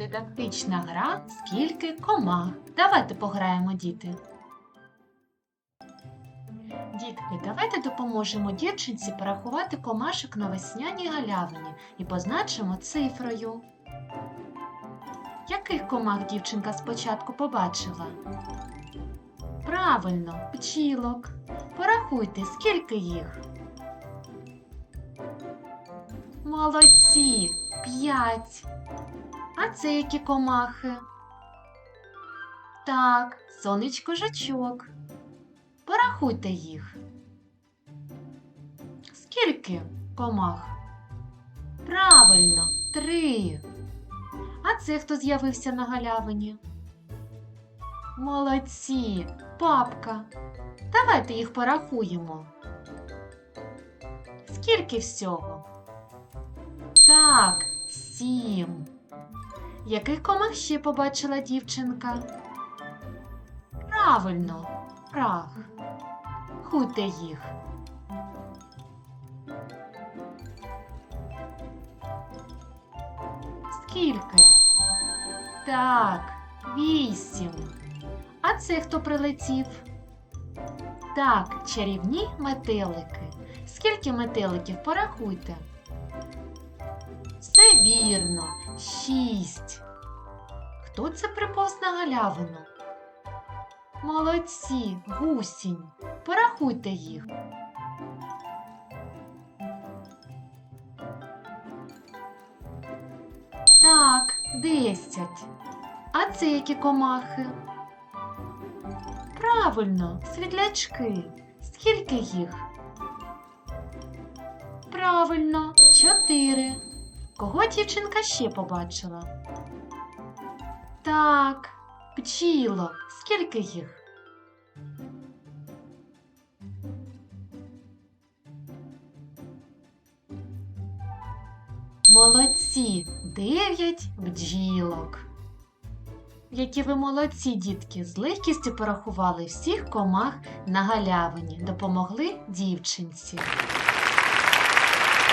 Дидактична гра скільки комах. Давайте пограємо, діти. Дітки, давайте допоможемо дівчинці порахувати комашок на весняній галявині і позначимо цифрою. Яких комах дівчинка спочатку побачила? Правильно, пчілок. Порахуйте, скільки їх. Молодці, п'ять. А це які комахи? Так, сонечко жачок. Порахуйте їх. Скільки комах? Правильно, три. А це хто з'явився на галявині? Молодці, папка. Давайте їх порахуємо. Скільки всього? Так, сім. Яких комах ще побачила дівчинка? Правильно, прах. Хуйте їх. Скільки? Так, вісім. А це хто прилетів? Так, чарівні метелики. Скільки метеликів порахуйте? Все вірно, шість. Хто це приповз на галявину? Молодці, гусінь. Порахуйте їх. Так, десять. А це які комахи? Правильно, світлячки. Скільки їх? Правильно, чотири. Кого дівчинка ще побачила? Так, пчілок. Скільки їх? Молодці, дев'ять бджілок. Які ви молодці, дітки, з легкістю порахували всіх комах на галявині, допомогли дівчинці.